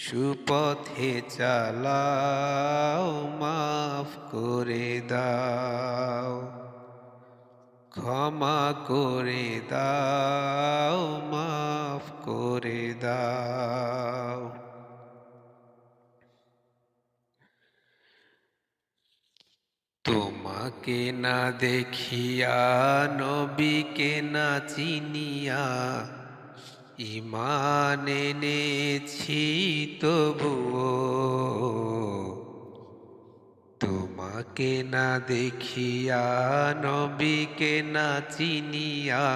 সুপথে চালাও, মাফ করে দাও। ক্ষমা করে দাও, মাফ করে দাও। তোমাকে না দেখিয়া, নবীকে না চিনিয়া ইমান এনেছি তবুও তোমাকে না দেখিয়া, নবীকে না চিনিয়া,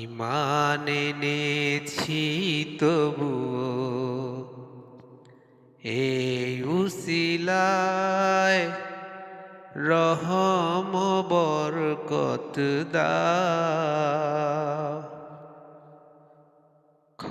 ইমান এনেছি তবুও। এই উসিলায় রহম বরকত দাও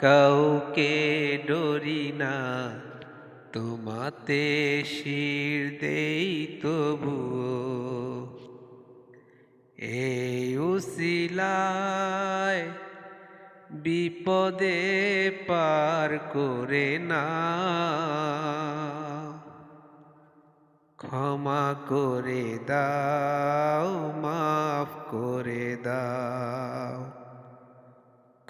কাউকে ডরি না। তোমাতে শির দেই তবুও। এই উসিলায় বিপদে পার করে না। ক্ষমা করে দাও, মাফ করে দাও।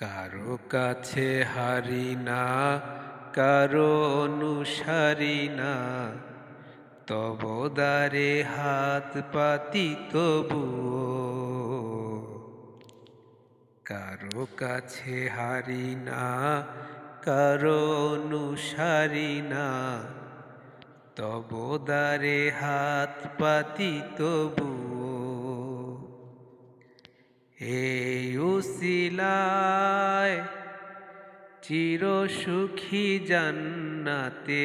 কারও কাছে হারি না, কারও অনুসারী না। তবদারে হাত পাতি তবুও। কারও কাছে হারি না, কারও অনুসারী না। তবদারে হাত পাতি তবুও। এই উসিলায় চির সুখী জান্নাতে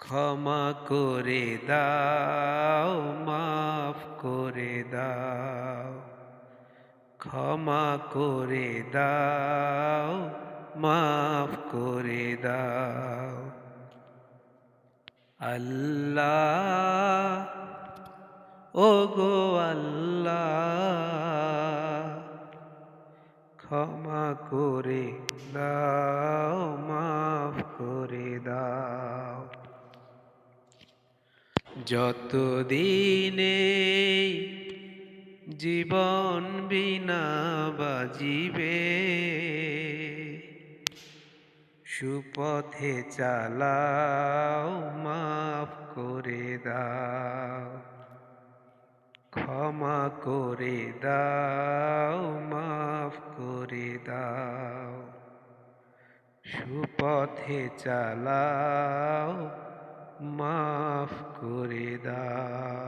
ক্ষমা করে দাও, মাফ করে দাও, ক্ষমা করে দাও, মাফ করে দাও। আল্লাহ ও গো আল্লাহ, ক্ষমা করে দাও, মাফ করে দাও। যত দিনে জীবন বিনা বাজিবে, সুপথে চালাও, মাফ করে দাও। ক্ষমা করে দাও মাফ করে দাও। সুপথে চালাও মাফ করে দাও।